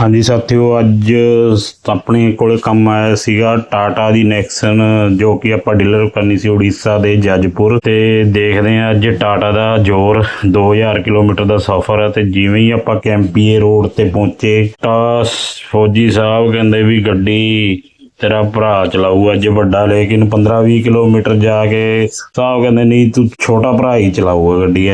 ਹਾਂਜੀ ਸਾਥੀਓ ਅੱਜ ਆਪਣੇ ਕੋਲੇ ਕੰਮ ਆਇਆ ਸੀਗਾ ਟਾਟਾ ਦੀ ਨੈਕਸਨ, ਜੋ ਕਿ ਆਪਾਂ ਡੀਲਰ ਕਰਨੀ ਸੀ ਉੜੀਸਾ ਦੇ ਜੱਜਪੁਰ। ਤੇ ਦੇਖਦੇ ਹਾਂ ਅੱਜ ਟਾਟਾ ਦਾ ਜ਼ੋਰ 2000 ਕਿਲੋਮੀਟਰ ਦਾ ਸਫ਼ਰ ਹੈ ਤੇ ਜਿਵੇਂ ਹੀ ਆਪਾਂ ਕੈਂਪੀਏ ਰੋਡ ਤੇ ਪਹੁੰਚੇ ਤਾਂ ਫੌਜੀ ਸਾਹਿਬ ਕਹਿੰਦੇ ਵੀ ਗੱਡੀ ਤੇਰਾ ਭਰਾ ਚਲਾਊ ਅੱਜ ਵੱਡਾ, ਲੇਕਿਨ 15-20 ਕਿਲੋਮੀਟਰ ਜਾ ਕੇ ਸਾਹਿਬ ਕਹਿੰਦੇ, ਨਹੀਂ, ਤੂੰ ਛੋਟਾ ਭਰਾ ਹੀ ਚਲਾਊਗਾ ਗੱਡੀ।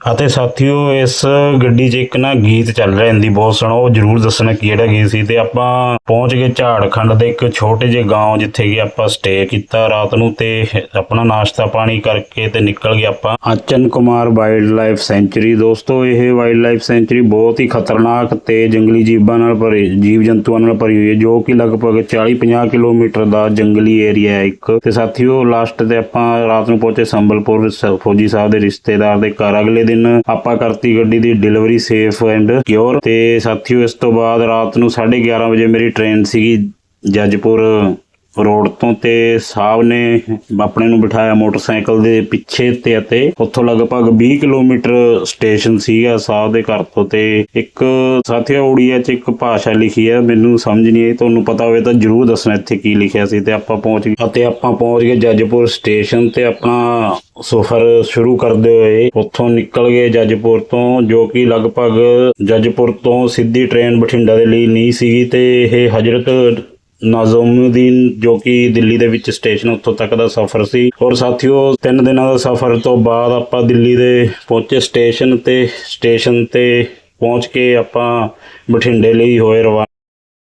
ਅਤੇ ਸਾਥੀਓ, ਇਸ ਗੱਡੀ 'ਚ ਇੱਕ ਨਾ ਗੀਤ ਚੱਲ ਰਿਹਾ ਹੁੰਦੀ, ਬਹੁਤ ਸੋਹਣਾ ਉਹ ਜਰੂਰ ਦੱਸਣਾ ਕਿ ਕਿਹੜਾ ਗੀਤ ਸੀ। ਤੇ ਆਪਾਂ ਪਹੁੰਚ ਗਏ ਝਾੜਖੰਡ ਦੇ ਇੱਕ ਛੋਟੇ ਜਿਹੇ ਗਾਉਂ, ਜਿੱਥੇ ਕਿ ਆਪਾਂ ਸਟੇ ਕੀਤਾ ਰਾਤ ਨੂੰ ਤੇ ਆਪਣਾ ਨਾਸ਼ਤਾ ਪਾਣੀ ਕਰਕੇ ਤੇ ਨਿਕਲ ਗਏ ਆਪਾਂ Achanakmar wild life sanctuary ਦੋਸਤੋ, ਇਹ ਵਾਈਲਡ ਲਾਈਫ ਸੈਂਚਰੀ ਬਹੁਤ ਹੀ ਖਤਰਨਾਕ ਤੇ ਜੰਗਲੀ ਜੀਵਾਂ ਨਾਲ ਭਰੀ, ਜੀਵ ਜੰਤੂਆਂ ਨਾਲ ਭਰੀ ਹੋਈ ਹੈ, ਜੋ ਕਿ ਲਗਭਗ 40-50 ਕਿਲੋਮੀਟਰ ਦਾ ਜੰਗਲੀ ਏਰੀਆ ਹੈ ਇੱਕ। ਤੇ ਸਾਥੀਓ ਲਾਸਟ ਤੇ ਆਪਾਂ ਰਾਤ ਨੂੰ ਪਹੁੰਚੇ ਸੰਬਲਪੁਰ ਫੌਜੀ ਸਾਹਿਬ ਦੇ ਰਿਸ਼ਤੇਦਾਰ ਦੇ ਘਰ। ਅਗਲੇ ਦਿਨ ਆਪਾਂ ਕਰਤੀ ਗੱਡੀ ਦੀ ਡਿਲੀਵਰੀ ਸੇਫ ਐਂਡ ਕਿਉਰ ਤੇ ਸਾਥੀਓ, ਇਸ ਤੋਂ ਬਾਅਦ ਰਾਤ ਨੂੰ 11:30 ਵਜੇ ਮੇਰੀ ਟ੍ਰੇਨ ਸੀਗੀ ਜੱਜਪੁਰ। ਰੋਡ ਤੋਂ ਤੇ ਸਾਹਿਬ ਨੇ ਆਪਣੇ ਨੂੰ ਬਿਠਾਇਆ ਮੋਟਰਸਾਈਕਲ ਦੇ ਪਿੱਛੇ ਤੇ ਅਤੇ ਉੱਥੋਂ ਲਗਭਗ 20 ਕਿਲੋਮੀਟਰ ਸਟੇਸ਼ਨ ਸੀਗਾ ਸਾਹਿਬ ਦੇ ਘਰ ਤੋਂ ਤੇ ਇੱਕ ਸਾਥੀਆ ਉੜੀਆ ਚ ਇੱਕ ਭਾਸ਼ਾ ਲਿਖੀ ਹੈ ਮੈਨੂੰ ਸਮਝ ਨਹੀਂ ਆਈ, ਤੁਹਾਨੂੰ ਪਤਾ ਹੋਵੇ ਤਾਂ ਜਰੂਰ ਦੱਸਣਾ ਇੱਥੇ ਕੀ ਲਿਖਿਆ ਸੀ ਤੇ ਆਪਾਂ ਪਹੁੰਚ ਗਏ। ਅਤੇ ਆਪਾਂ ਪਹੁੰਚ ਗਏ ਜੱਜਪੁਰ ਸਟੇਸ਼ਨ ਤੇ ਆਪਣਾ ਸਫ਼ਰ ਸ਼ੁਰੂ ਕਰਦੇ ਹੋਏ ਉੱਥੋਂ ਨਿਕਲ ਗਏ ਜੱਜਪੁਰ ਤੋਂ, ਜੋ ਕਿ ਲਗਭਗ ਜੱਜਪੁਰ ਤੋਂ ਸਿੱਧੀ ਟ੍ਰੇਨ ਬਠਿੰਡਾ ਦੇ ਲਈ ਨਹੀਂ ਸੀਗੀ ਤੇ ਇਹ ਹਜ਼ਰਤ ਨਜ਼ਮੁਦੀਨ, ਜੋ ਕਿ ਦਿੱਲੀ ਦੇ ਵਿੱਚ ਸਟੇਸ਼ਨ ਉੱਥੋਂ ਤੱਕ ਦਾ ਸਫ਼ਰ ਸੀ। ਔਰ ਸਾਥੀਓ, ਤਿੰਨ ਦਿਨਾਂ ਦਾ ਸਫ਼ਰ ਤੋਂ ਬਾਅਦ ਆਪਾਂ ਦਿੱਲੀ ਦੇ ਪਹੁੰਚੇ ਸਟੇਸ਼ਨ ਤੇ ਸਟੇਸ਼ਨ ਤੇ ਪਹੁੰਚ ਕੇ ਆਪਾਂ ਬਠਿੰਡੇ ਲਈ ਹੋਏ ਰਵਾਨਾ